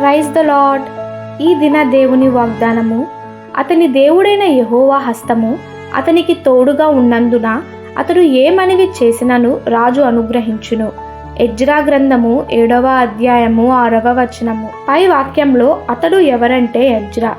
Rice the lord ఈ దిన దేవుని వాగ్దానము అతని దేవుడైన యహోవా హస్తము అతనికి తోడుగా ఉన్నందున అతడు ఏమనివి చేసినను రాజు అనుగ్రహించును. ఎజ్రా గ్రంథము ఏడవ అధ్యాయము ఆరవ వచనము. పై వాక్యంలో అతడు ఎవరంటే ఎజ్రా.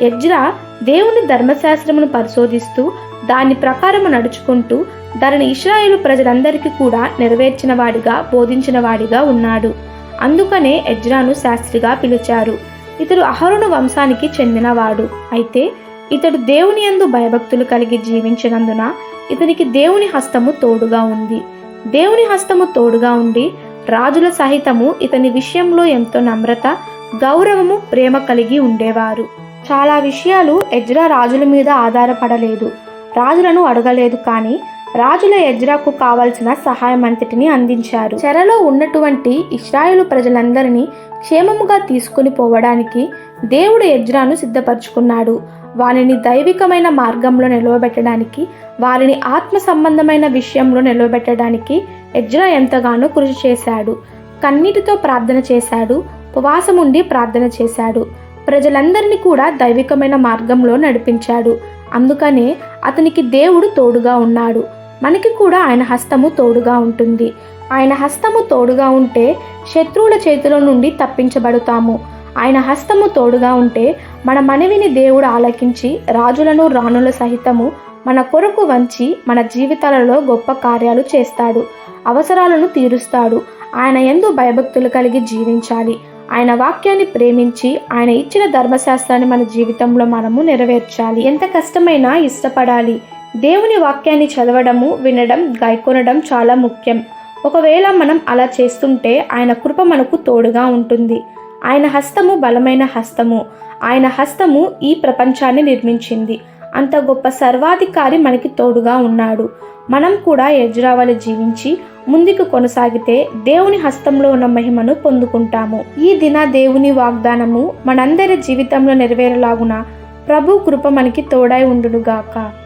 ఎజ్రా దేవుని ధర్మశాస్త్రమును పరిశోధిస్తూ దాని ప్రకారము నడుచుకుంటూ దానిని ఇస్రాయేలు ప్రజలందరికీ కూడా నెరవేర్చిన వాడిగా బోధించిన వాడిగా ఉన్నాడు. అందుకనే ఎజ్రాను శాస్త్రిగా పిలిచారు. ఇతడు అహరుణ వంశానికి చెందినవాడు. అయితే ఇతడు దేవుని యందు భయభక్తులు కలిగి జీవించినందున ఇతనికి దేవుని హస్తము తోడుగా ఉంది. దేవుని హస్తము తోడుగా ఉండి రాజుల సహితము ఇతని విషయంలో ఎంతో నమ్రత గౌరవము ప్రేమ కలిగి ఉండేవారు. చాలా విషయాలు ఎజ్రా రాజుల మీద ఆధారపడలేదు. రాజులను అడగలేదు కానీ రాజుల ఎజ్రాకు కావలసిన సహాయం అంతటిని అందించారు. చెరలో ఉన్నటువంటి ఇస్రాయేలు ప్రజలందరినీ క్షేమముగా తీసుకుని పోవడానికి దేవుడు ఎజ్రాను సిద్ధపరచుకున్నాడు. వారిని దైవికమైన మార్గంలో నిలవబెట్టడానికి వారిని ఆత్మ సంబంధమైన విషయంలో నిలవబెట్టడానికి ఎజ్రా ఎంతగానో కృషి చేశాడు. కన్నీటితో ప్రార్థన చేశాడు ఉపవాసం ఉండి ప్రార్థన చేశాడు. ప్రజలందరినీ కూడా దైవికమైన మార్గంలో నడిపించాడు. అందుకనే అతనికి దేవుడు తోడుగా ఉన్నాడు. మనకి కూడా ఆయన హస్తము తోడుగా ఉంటుంది. ఆయన హస్తము తోడుగా ఉంటే శత్రువుల చేతిలో నుండి తప్పించబడతాము. ఆయన హస్తము తోడుగా ఉంటే మన మనవిని దేవుడు ఆలకించి రాజులను రాణుల సహితము మన కొరకు వంచి మన జీవితాలలో గొప్ప కార్యాలు చేస్తాడు. అవసరాలను తీరుస్తాడు. ఆయన ఎందు భయభక్తులు కలిగి జీవించాలి. ఆయన వాక్యాన్ని ప్రేమించి ఆయన ఇచ్చిన ధర్మశాస్త్రాన్ని మన జీవితంలో మనము నెరవేర్చాలి. ఎంత కష్టమైనా ఇష్టపడాలి. దేవుని వాక్యాన్ని చదవడము వినడం గాయకొనడం చాలా ముఖ్యం. ఒకవేళ మనం అలా చేస్తుంటే ఆయన కృప మనకు తోడుగా ఉంటుంది. ఆయన హస్తము బలమైన హస్తము. ఆయన హస్తము ఈ ప్రపంచాన్ని నిర్మించింది. అంత గొప్ప సర్వాధికారి మనకి తోడుగా ఉన్నాడు. మనం కూడా ఎజ్రావలి జీవించి ముందుకు కొనసాగితే దేవుని హస్తంలో ఉన్న మహిమను పొందుకుంటాము. ఈ దిన దేవుని వాగ్దానము మనందరి జీవితంలో నెరవేరలాగున ప్రభు కృప మనకి తోడై ఉండునుగాక.